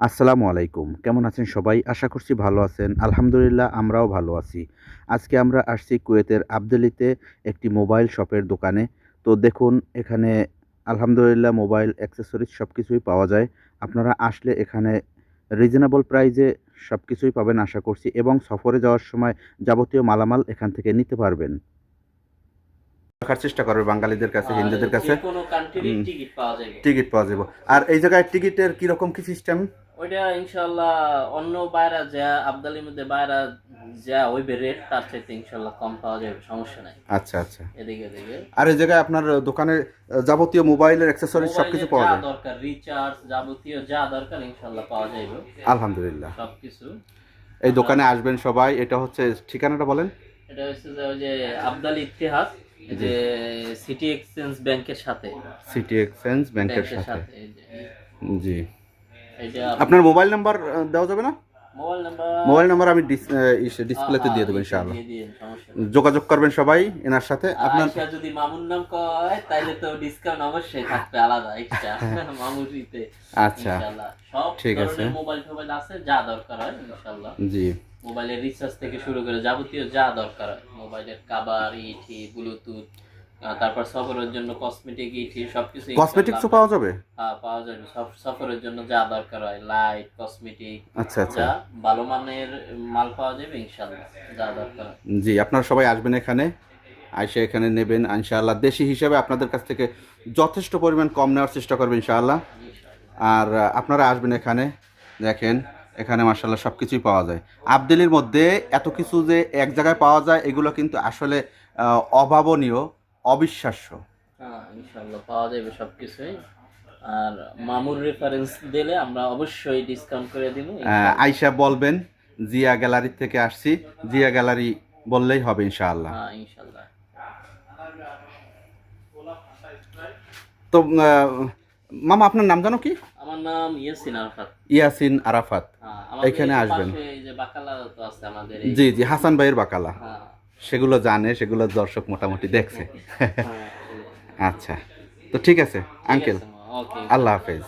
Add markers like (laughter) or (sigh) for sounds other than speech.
আসসালামু আলাইকুম। কেমন আছেন সবাই? আশা করছি ভালো আছেন। আলহামদুলিল্লাহ আমরাও ভালো আছি। আজকে আমরা আসছি কুয়েতের আবদুলিতে একটি মোবাইল শপের দোকানে। তো দেখুন এখানে আলহামদুলিল্লাহ মোবাইল অ্যাক্সেসরিজ সব কিছুই পাওয়া যায়। আপনারা আসলে এখানে রিজনেবল প্রাইজে সব কিছুই পাবেন আশা করছি এবং সফরে যাওয়ার সময় যাবতীয় মালামাল এখান থেকে নিতে পারবেন। রাখার চেষ্টা করবে বাঙালিদের কাছে হিন্দুদের কাছে। টিকিট পাওয়া যাবে। আর এই জায়গায় টিকিটের কীরকম কি সিস্টেম ওইটা ইনশাল্লাহ অন্য বাইরা যা আবদালির মধ্যে বাইরা যা হইবে রেট তার চাইতে ইনশাল্লাহ কম পাওয়া যাবে সমস্যা নাই। আচ্ছা আচ্ছা। এদিকে এদিকে আর এই জায়গায় আপনার দোকানে যাবতীয় মোবাইলের অ্যাক্সেসরিজ সব কিছু পাওয়া যায়? দরকার রিচার্জ যাবতীয় যা দরকার ইনশাল্লাহ পাওয়া যাবে আলহামদুলিল্লাহ। সবকিছু। এই দোকানে আসবেন সবাই এটা হচ্ছে ঠিকানাটা বলেন। এটা হচ্ছে যে ওই যে আবদাল ইতিহাস যে সিটি এক্সচেঞ্জ ব্যাংকের সাথে। সিটি এক্সচেঞ্জ ব্যাংকের সাথে। জি। আপনার মোবাইল নাম্বার দেওয়া যাবে না? মোবাইল নাম্বার আমি ডিসপ্লেতে দিয়ে দেবো ইনশাআল্লাহ। যোগাযোগ করবেন সবাই এনার সাথে। আপনার যদি মামুর নাম কয় তাইলে তো ডিসকাউন্ট অবশ্যই থাকবে আলাদা এক্সট্রা (laughs) মামুরিতে আচ্ছা ঠিক আছে। মোবাইল টোবাইল আছে যা দরকার হয় ইনশাআল্লাহ। জি। মোবাইলের রিচার্জ থেকে শুরু করে যাবতীয় যা দরকার হয় মোবাইলের কাবার ইটি ব্লুটুথ তারপর সফরের জন্য কসমেটিক ইটি সবকিছু কসমেটিক্সও পাওয়া যাবে? হ্যাঁ পাওয়া যাবে। সব সফরের জন্য যা দরকার হয় লাইট কসমেটিক আচ্ছা আচ্ছা। ভালো মানের মাল পাওয়া যাবে ইনশাআল্লাহ যা দরকার জি আপনারা সবাই আসবেন এখানে আইসে এখানে নেবেন ইনশাআল্লাহ। দেশি হিসাবে আপনাদের কাছ থেকে যথেষ্ট পরিমাণ কম নেওয়ার চেষ্টা করবেন ইনশাআল্লাহ। আর আপনারা আসবেন এখানে দেখেন এখানে মার্শাল্লাহ সব কিছুই পাওয়া যায়। আবদেলির মধ্যে এত কিছু যে এক জায়গায় পাওয়া যায় এগুলো কিন্তু আসলে অভাবনীয়। অবিশ্বাস্য। হ্যাঁ ইনশাল্লাহ পাওয়া যাবে সবকিছুই। আর মামুর রেফারেন্স দিলে আমরা অবশ্যই ডিসকাউন্ট করে দিব বলবেন জিয়া গ্যালারি থেকে আসছি। জিয়া গ্যালারি বললেই হবে ইনশাআল্লাহ। হ্যাঁ তো মামা আপনার নাম জানো কি? আমার নাম ইয়াসিন আরফাত। ইয়াসিন আরাফাত। হ্যাঁ, এখানে আসবেন। জি জি হাসান ভাইয়ের বাকালা। সেগুলো জানে সেগুলো দর্শক মোটামুটি দেখছে। হ্যাঁ, আচ্ছা তো ঠিক আছে আঙ্কেল। আল্লাহ হাফেজ।